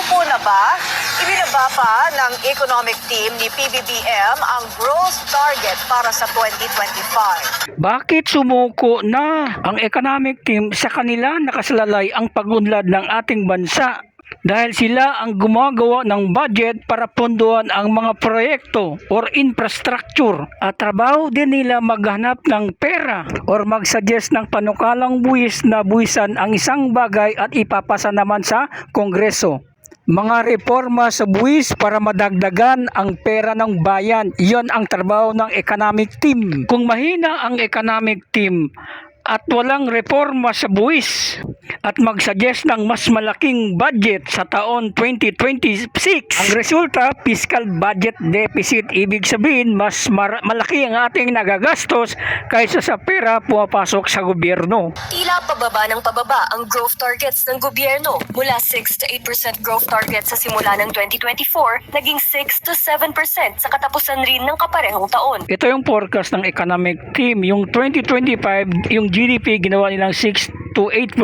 Grupo na ba? Ibinaba pa ng economic team ni PBBM ang growth target para sa 2025. Bakit sumuko na ang economic team sa kanila nakasalalay ang pagunlad ng ating bansa? Dahil sila ang gumagawa ng budget para punduan ang mga proyekto or infrastructure at trabaho din nila maghanap ng pera or magsuggest ng panukalang buwis na buwisan ang isang bagay at ipapasa naman sa kongreso mga reforma sa buwis para madagdagan ang pera ng bayan. Iyon ang trabaho ng economic team. Kung mahina ang economic team at walang reforma sa buwis at magsuggest ng mas malaking budget sa taon 2026. Ang resulta, fiscal budget deficit. Ibig sabihin, mas malaki ang ating nagagastos kaysa sa pera pumapasok sa gobyerno. Tila pababa ng pababa ang growth targets ng gobyerno. Mula 6 to 8% growth target sa simula ng 2024, naging 6 to 7% sa katapusan rin ng kaparehong taon. Ito yung forecast ng economic team. Yung 2025, yung GDP ginawa nilang 6 to 8%.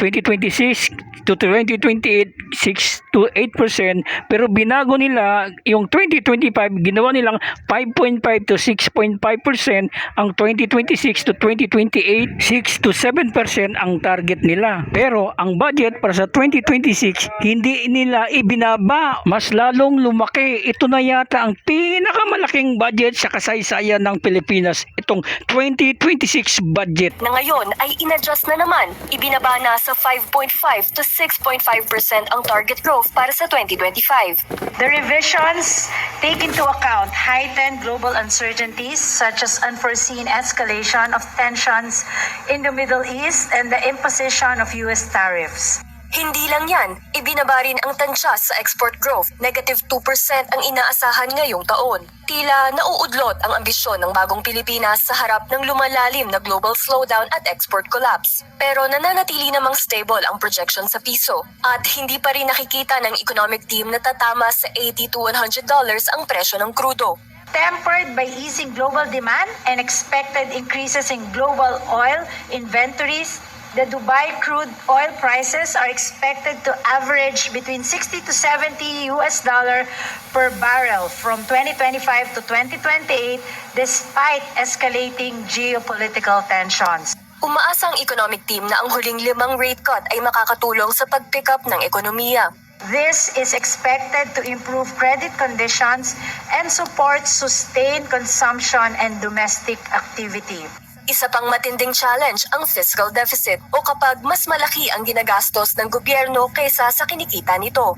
2026 to 2028, 6 to 8%. Pero binago nila yung 2025, ginawa nilang 5.5 to 6.5%. Ang 2026 to 2028, 6 to 7% ang target nila. Pero ang budget para sa 2026, hindi nila ibinaba. Mas lalong lumaki. Ito na yata ang pinakamalaking budget sa kasaysayan ng Pilipinas. Itong 2026 budget. Na ngayon ay inadjust na naman. Ibinaba na sa 5.5 to 6.5% ang target growth para sa 2025. The revisions take into account heightened global uncertainties such as unforeseen escalation of tensions in the Middle East and the imposition of U.S. tariffs. Hindi lang yan, ibinaba rin ang tansya sa export growth. Negative 2% ang inaasahan ngayong taon. Tila nauudlot ang ambisyon ng bagong Pilipinas sa harap ng lumalalim na global slowdown at export collapse. Pero nananatili namang stable ang projection sa piso. At hindi pa rin nakikita ng economic team na tatama sa 80 to 100 dollars ang presyo ng krudo. Tempered by easing global demand and expected increases in global oil inventories, the Dubai crude oil prices are expected to average between 60 to 70 US dollar per barrel from 2025 to 2028 despite escalating geopolitical tensions. Umaasa ang economic team na ang huling limang rate cut ay makakatulong sa pag-pick up ng ekonomiya. This is expected to improve credit conditions and support sustained consumption and domestic activity. Isa pang matinding challenge ang fiscal deficit o kapag mas malaki ang ginagastos ng gobyerno kaysa sa kinikita nito.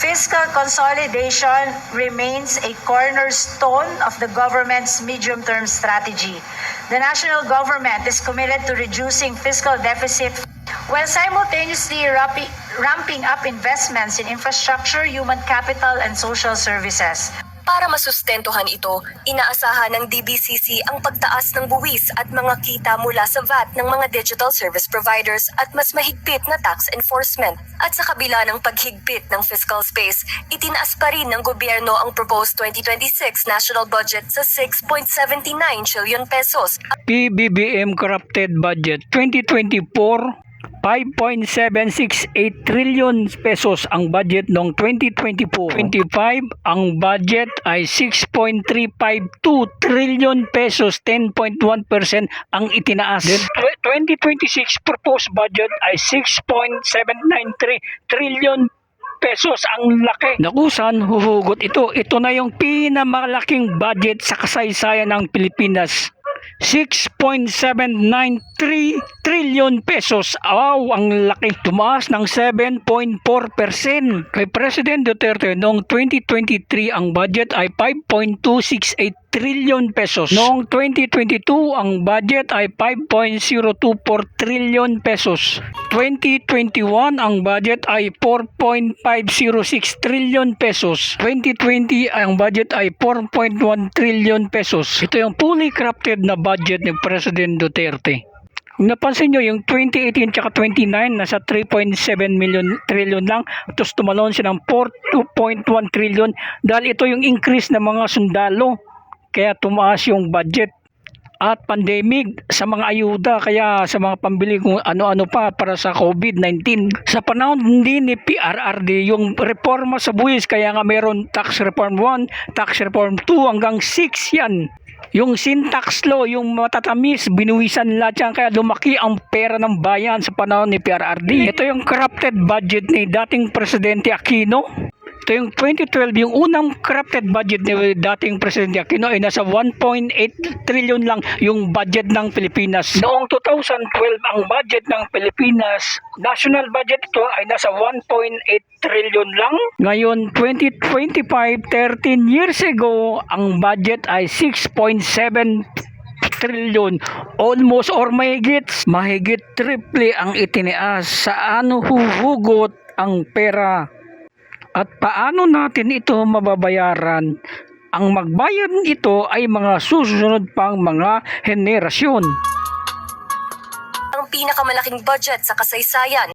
Fiscal consolidation remains a cornerstone of the government's medium-term strategy. The national government is committed to reducing fiscal deficit while simultaneously ramping up investments in infrastructure, human capital, and social services. Para masustentuhan ito, inaasahan ng DBCC ang pagtaas ng buwis at mga kita mula sa VAT ng mga digital service providers at mas mahigpit na tax enforcement. At sa kabila ng paghigpit ng fiscal space, itinaas pa rin ng gobyerno ang proposed 2026 national budget sa 6.79 trillion pesos PBBM Corrupted Budget 2024 5.768 trillion pesos ang budget noong 2024. 25 ang budget ay 6.352 trillion pesos, 10.1% ang itinaas. Then tw- 2026 proposed budget ay 6.793 trillion pesos ang laki. Nakusan, huhugot ito. Ito na yung pinamalaking budget sa kasaysayan ng Pilipinas. 6.793 trillion pesos. Wow, ang laki. Tumaas ng 7.4%. Kay President Duterte noong 2023 ang budget ay 5.268 trillion pesos. Noong 2022 ang budget ay 5.024 trillion pesos. 2021 ang budget ay 4.506 trillion pesos. 2020 ang budget ay 4.1 trillion pesos. Ito yung fully crafted na budget ni President Duterte. Kung napansin nyo, yung 2018 tsaka 29, nasa 3.7 million trillion lang. Tapos tumalon siya ng 4.1 trillion dahil ito yung increase ng mga sundalo. Kaya tumaas yung budget. at pandemic sa mga ayuda kaya sa mga pambili kung ano-ano pa para sa COVID-19. Sa panahon din ni PRRD yung reforma sa buwis kaya nga meron tax reform 1, tax reform 2 hanggang 6 yan. Yung syntax law, yung matatamis, binuwisan lahat yan kaya lumaki ang pera ng bayan sa panahon ni PRRD. Ito yung corrupted budget ni dating Presidente Aquino. Ito yung 2012, yung unang corrupted budget ni dating Presidente Aquino ay nasa 1.8 trillion lang yung budget ng Pilipinas. Noong 2012, ang budget ng Pilipinas, national budget ito ay nasa 1.8 trillion lang. Ngayon, 2025, 13 years ago, ang budget ay 6.7 trillion almost or mahigit mahigit triple ang itinaas sa ano huhugot ang pera at paano natin ito mababayaran? Ang magbayad ito ay mga susunod pang mga henerasyon. Ang pinakamalaking budget sa kasaysayan